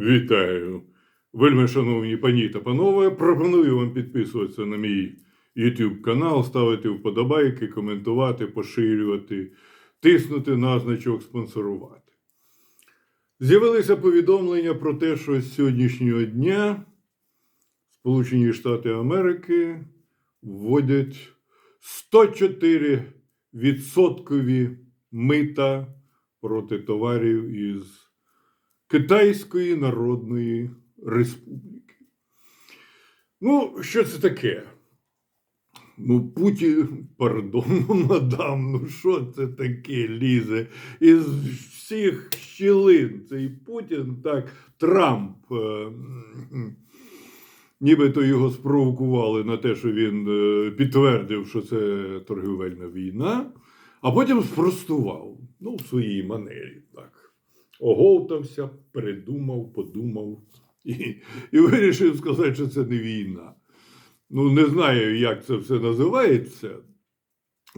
Вітаю, вельми шановні пані та панове. Пропоную вам підписуватися на мій YouTube канал, ставити вподобайки, коментувати, поширювати, тиснути на значок спонсорувати. З'явилися повідомлення про те, що з сьогоднішнього дня Сполучені Штати Америки вводять 104 відсоткові мита проти товарів із Китайської Народної Республіки. Ну, що це таке? Ну, Путін, пардон, мадам, ну що це таке лізе? Із всіх щілин цей Путін, так, Трамп. е, Нібито його спровокували на те, що він е, підтвердив, що це торгівельна війна, а потім спростував ну, в своїй манері. так оговтався, передумав, подумав і, і вирішив сказати, що це не війна. Ну, не знаю, як це все називається,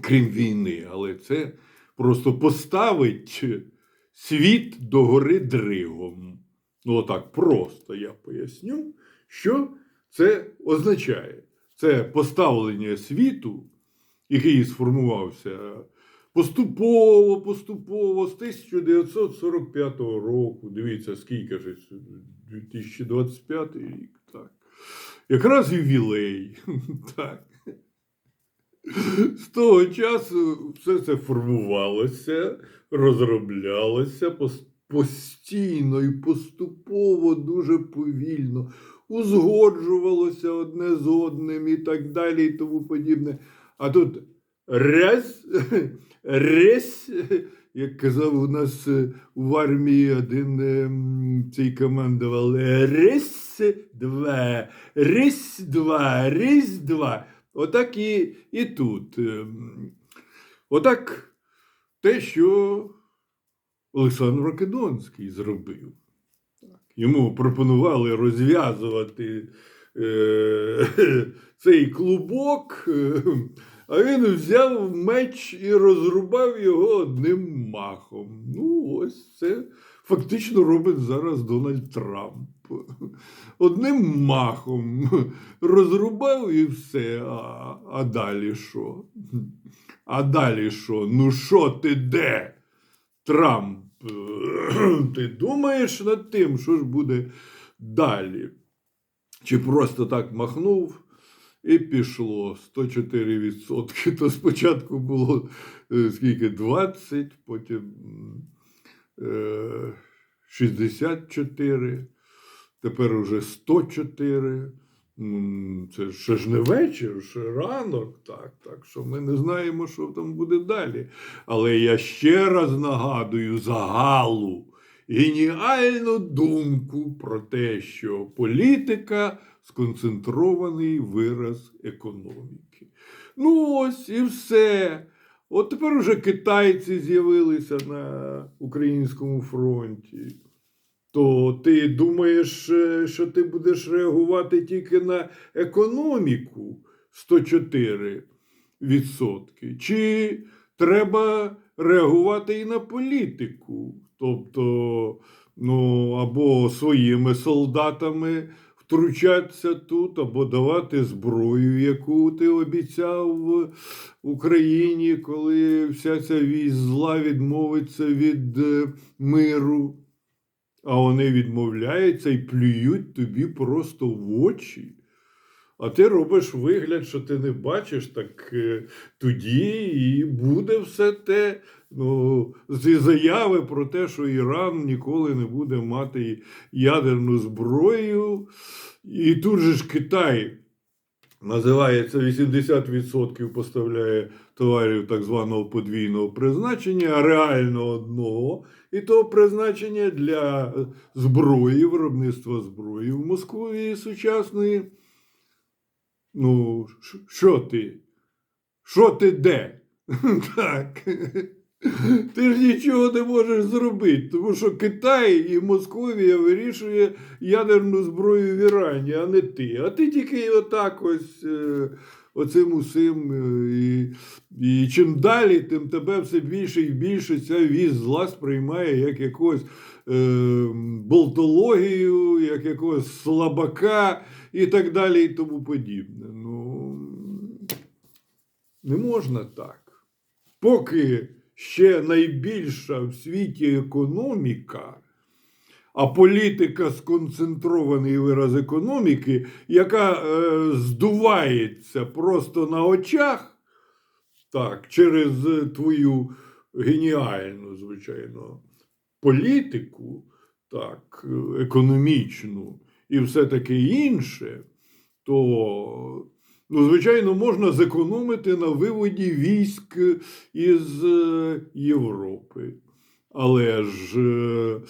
крім війни, але це просто поставить світ догори дригом. Ну, отак просто я поясню, що це означає. Це поставлення світу, який сформувався Поступово, поступово, з 1945 року, дивіться, скільки ж, 2025 рік, так. Якраз ювілей. Так. З того часу все це формувалося, розроблялося постійно і поступово, дуже повільно, узгоджувалося одне з одним і так далі, і тому подібне. А тут Раз, ресь, як казав у нас е, в армії один е, цей командував, ресь два, ресь два, ресь два. Отак і, і тут. е. Отак те, що Олександр Македонський зробив. Йому пропонували розв'язувати е, цей клубок. е, а він взяв меч і розрубав його одним махом. Ну, ось це фактично робить зараз Дональд Трамп. Одним махом розрубав і все. А, а далі що? А далі що? Ну що ти де? Трамп? Ти думаєш над тим, що ж буде далі? Чи просто так махнув? І пішло 104%. То спочатку було е, скільки 20, потім е, 64, тепер уже 104. Це ще ж не вечір, ще ранок, так, так що ми не знаємо, що там буде далі. Але я ще раз нагадую загалу геніальну думку про те, що політика сконцентрований вираз економіки. Ну ось і все. От тепер уже китайці з'явилися на українському фронті. То ти думаєш, е, що ти будеш реагувати тільки на економіку 104 відсотки? Чи треба реагувати і на політику? Тобто, ну, або своїми солдатами втручатися тут, або давати зброю, яку ти обіцяв Україні, коли вся ця вісь зла відмовиться від е, миру. А вони відмовляються і плюють тобі просто в очі. А ти робиш вигляд, що ти не бачиш, так е, тоді і буде все те. Ну, ці заяви про те, що Іран ніколи не буде мати ядерну зброю. І тут же ж Китай називається 80% поставляє товарів так званого подвійного призначення, а реально одного. І то призначення для зброї, виробництва зброї в Москві сучасної. Ну, що ти? Що ти де? Так. Ти ж нічого не можеш зробити, тому що Китай і Московія вирішує ядерну зброю в Ірані, а не ти. А ти тільки отак ось е, оцим усім. е, І, і чим далі, тим тебе все більше і більше ця вісь зла сприймає як якогось е, болтологію, як якогось слабака і так далі, і тому подібне. Ну, не можна так. Поки ще найбільша в світі економіка, а політика сконцентрований вираз економіки, яка е, здувається просто на очах, так, через твою геніальну, звичайно, політику, так, економічну і все таке інше, то, ну, звичайно, можна зекономити на виводі військ із е, Європи. Але ж, е,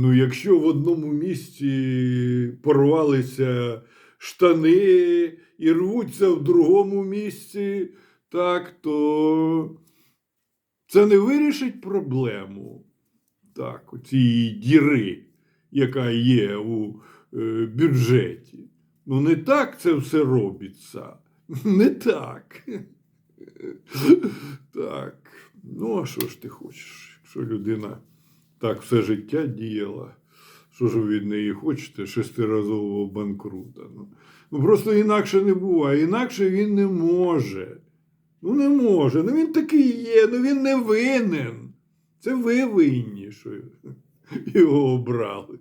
ну, якщо в одному місці порвалися штани і рвуться в другому місці, так, то це не вирішить проблему так, цієї діри, яка є у е, бюджеті. Ну, не так це все робиться. Не так. Так. Ну, а що ж ти хочеш? Якщо людина так все життя діяла, що ж ви від неї хочете шестиразового банкрута? Ну, ну просто інакше не буває. Інакше він не може. Ну, не може. Ну він такий є, ну він не винен. Це ви винні, що його обрали.